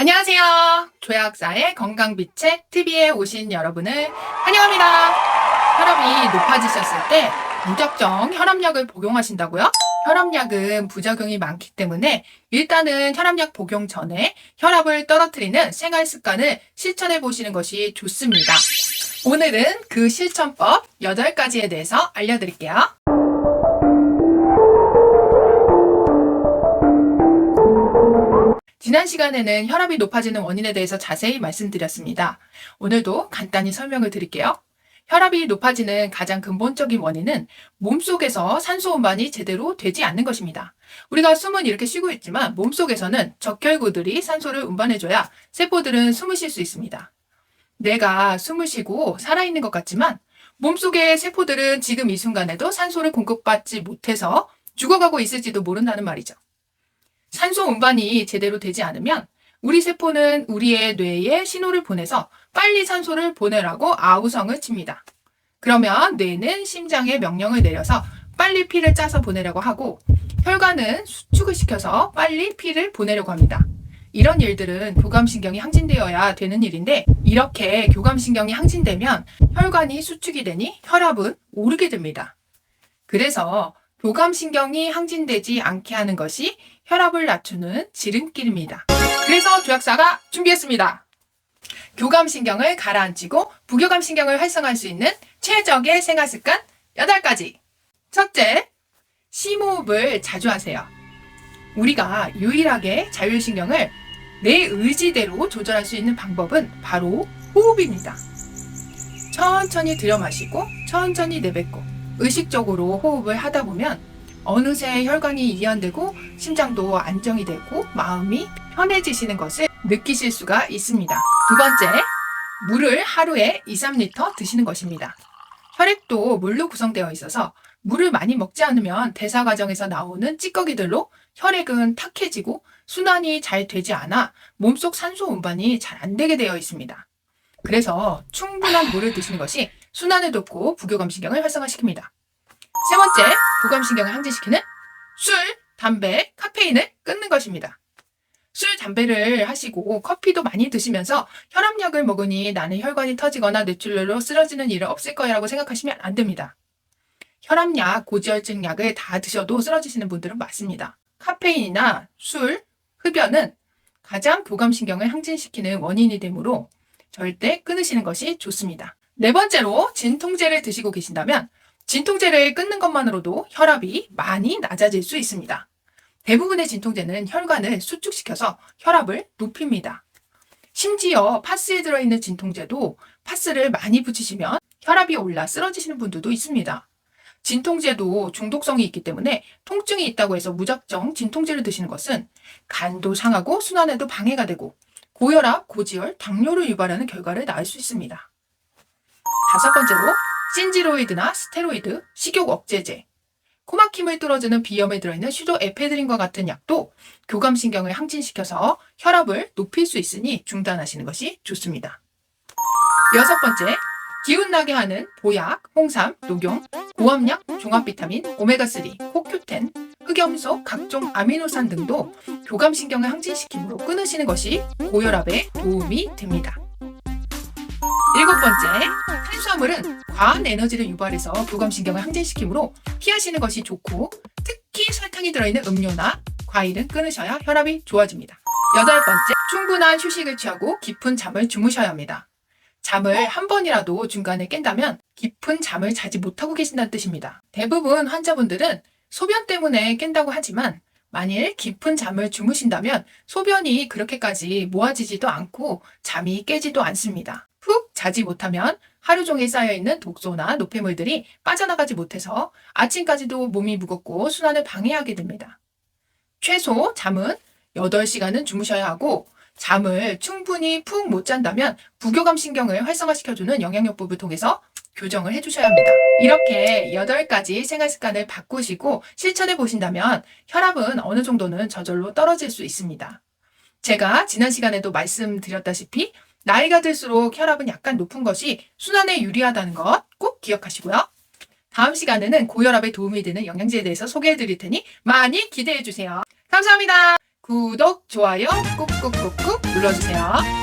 안녕하세요. 조약사의 건강비책 TV에 오신 여러분을 환영합니다. 혈압이 높아지셨을 때 무작정 혈압약을 복용하신다고요? 혈압약은 부작용이 많기 때문에 일단은 혈압약 복용 전에 혈압을 떨어뜨리는 생활 습관을 실천해 보시는 것이 좋습니다. 오늘은 그 실천법 8가지에 대해서 알려드릴게요. 지난 시간에는 혈압이 높아지는 원인에 대해서 자세히 말씀드렸습니다. 오늘도 간단히 설명을 드릴게요. 혈압이 높아지는 가장 근본적인 원인은 몸속에서 산소 운반이 제대로 되지 않는 것입니다. 우리가 숨은 이렇게 쉬고 있지만 몸속에서는 적혈구들이 산소를 운반해줘야 세포들은 숨을 쉴 수 있습니다. 내가 숨을 쉬고 살아있는 것 같지만 몸속의 세포들은 지금 이 순간에도 산소를 공급받지 못해서 죽어가고 있을지도 모른다는 말이죠. 산소 운반이 제대로 되지 않으면 우리 세포는 우리의 뇌에 신호를 보내서 빨리 산소를 보내라고 아우성을 칩니다. 그러면 뇌는 심장에 명령을 내려서 빨리 피를 짜서 보내려고 하고 혈관은 수축을 시켜서 빨리 피를 보내려고 합니다. 이런 일들은 교감신경이 항진되어야 되는 일인데 이렇게 교감신경이 항진되면 혈관이 수축이 되니 혈압은 오르게 됩니다. 그래서 교감신경이 항진되지 않게 하는 것이 혈압을 낮추는 지름길입니다. 그래서 조약사가 준비했습니다. 교감신경을 가라앉히고 부교감신경을 활성화할 수 있는 최적의 생활습관 8가지. 첫째, 심호흡을 자주 하세요. 우리가 유일하게 자율신경을 내 의지대로 조절할 수 있는 방법은 바로 호흡입니다. 천천히 들여 마시고 천천히 내뱉고 의식적으로 호흡을 하다 보면 어느새 혈관이 이완되고 심장도 안정이 되고 마음이 편해지시는 것을 느끼실 수가 있습니다. 두 번째, 물을 하루에 2, 3리터 드시는 것입니다. 혈액도 물로 구성되어 있어서 물을 많이 먹지 않으면 대사 과정에서 나오는 찌꺼기들로 혈액은 탁해지고 순환이 잘 되지 않아 몸속 산소 운반이 잘 안 되게 되어 있습니다. 그래서 충분한 물을 드시는 것이 순환을 돕고 부교감신경을 활성화시킵니다. 세 번째, 부감신경을 항진시키는 술, 담배, 카페인을 끊는 것입니다. 술, 담배를 하시고 커피도 많이 드시면서 혈압약을 먹으니 나는 혈관이 터지거나 뇌출혈로 쓰러지는 일은 없을 거라고 생각하시면 안 됩니다. 혈압약, 고지혈증 약을 다 드셔도 쓰러지시는 분들은 많습니다. 카페인이나 술, 흡연은 가장 교감신경을 항진시키는 원인이 되므로 절대 끊으시는 것이 좋습니다. 네 번째로 진통제를 드시고 계신다면 진통제를 끊는 것만으로도 혈압이 많이 낮아질 수 있습니다. 대부분의 진통제는 혈관을 수축시켜서 혈압을 높입니다. 심지어 파스에 들어있는 진통제도 파스를 많이 붙이시면 혈압이 올라 쓰러지시는 분들도 있습니다. 진통제도 중독성이 있기 때문에 통증이 있다고 해서 무작정 진통제를 드시는 것은 간도 상하고 순환에도 방해가 되고 고혈압, 고지혈, 당뇨를 유발하는 결과를 낳을 수 있습니다. 다섯 번째로 신지로이드나 스테로이드, 식욕 억제제, 코막힘을 뚫어주는 비염에 들어있는 슈도 에페드린과 같은 약도 교감신경을 항진시켜서 혈압을 높일 수 있으니 중단하시는 것이 좋습니다. 여섯 번째, 기운나게 하는 보약, 홍삼, 녹용, 고함약, 종합비타민, 오메가3, 호큐텐, 흑염소, 각종 아미노산 등도 교감신경을 항진시킴으로 끊으시는 것이 고혈압에 도움이 됩니다. 일곱 번째, 탄수화물은 과한 에너지를 유발해서 교감신경을 항진시키므로 피하시는 것이 좋고 특히 설탕이 들어있는 음료나 과일은 끊으셔야 혈압이 좋아집니다. 여덟 번째, 충분한 휴식을 취하고 깊은 잠을 주무셔야 합니다. 잠을 한 번이라도 중간에 깬다면 깊은 잠을 자지 못하고 계신다는 뜻입니다. 대부분 환자분들은 소변 때문에 깬다고 하지만 만일 깊은 잠을 주무신다면 소변이 그렇게까지 모아지지도 않고 잠이 깨지도 않습니다. 푹 자지 못하면 하루 종일 쌓여있는 독소나 노폐물들이 빠져나가지 못해서 아침까지도 몸이 무겁고 순환을 방해하게 됩니다. 최소 잠은 8시간은 주무셔야 하고 잠을 충분히 푹 못 잔다면 부교감 신경을 활성화시켜주는 영양요법을 통해서 교정을 해주셔야 합니다. 이렇게 8가지 생활 습관을 바꾸시고 실천해 보신다면 혈압은 어느 정도는 저절로 떨어질 수 있습니다. 제가 지난 시간에도 말씀드렸다시피 나이가 들수록 혈압은 약간 높은 것이 순환에 유리하다는 것 꼭 기억하시고요. 다음 시간에는 고혈압에 도움이 되는 영양제에 대해서 소개해 드릴 테니 많이 기대해 주세요. 감사합니다. 구독, 좋아요 꾹꾹꾹꾹 눌러주세요.